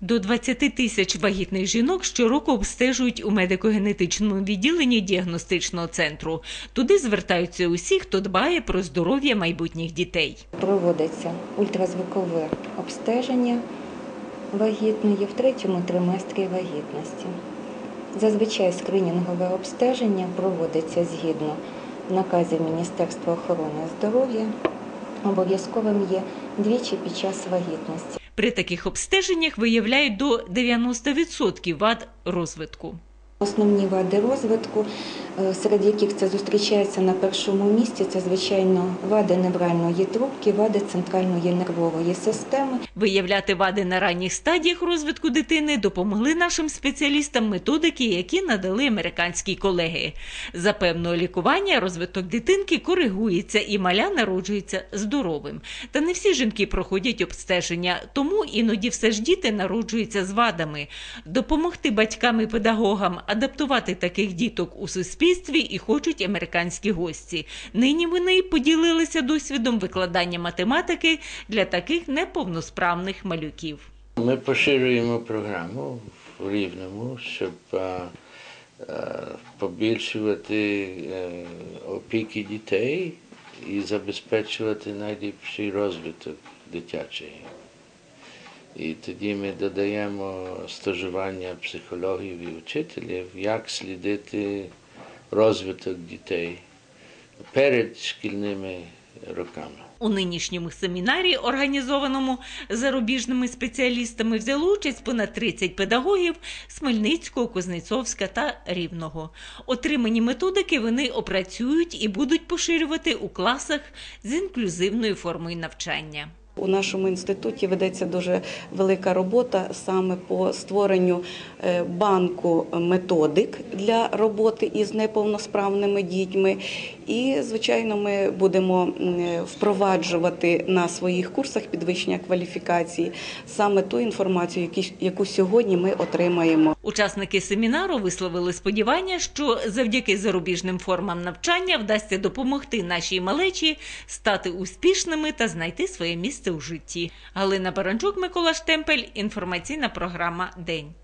До 20 тисяч вагітних жінок щороку обстежують у медико-генетичному відділенні діагностичного центру. Туди звертаються усі, хто дбає про здоров'я майбутніх дітей. Проводиться ультразвукове обстеження вагітної в третьому триместрі вагітності. Зазвичай скринінгове обстеження проводиться згідно наказів Міністерства охорони здоров'я. Обов'язковим є двічі під час вагітності. При таких обстеженнях виявляють до 90% вад розвитку. Основні вади розвитку, серед яких це зустрічається на першому місці, це звичайно вади невральної трубки, вади центральної нервової системи. Виявляти вади на ранніх стадіях розвитку дитини допомогли нашим спеціалістам методики, які надали американські колеги. За певного лікування розвиток дитинки коригується і маля народжується здоровим. Та не всі жінки проходять обстеження, тому іноді все ж діти народжуються з вадами. Допомогти батькам і педагогам адаптувати таких діток у суспільстві і хочуть американські гості. Нині вони поділилися досвідом викладання математики для таких неповносправних малюків. Ми поширюємо програму в Рівному, щоб е, е, побільшувати е, опіки дітей і забезпечувати найліпший розвиток дитячий. І тоді ми додаємо стажування психологів і вчителів, як слідити розвиток дітей перед шкільними роками. У нинішньому семінарі, організованому зарубіжними спеціалістами, взяло участь понад 30 педагогів з Хмельницького, Кузнецовська та Рівного. Отримані методики вони опрацюють і будуть поширювати у класах з інклюзивною формою навчання. У нашому інституті ведеться дуже велика робота саме по створенню е, банку методик для роботи із неповносправними дітьми. І, звичайно, ми будемо впроваджувати на своїх курсах підвищення кваліфікації саме ту інформацію, яку сьогодні ми отримаємо. Учасники семінару висловили сподівання, що завдяки зарубіжним формам навчання вдасться допомогти нашій малечі стати успішними та знайти своє місце у житті. Галина Баранчук, Микола Штемпель. Інформаційна програма День.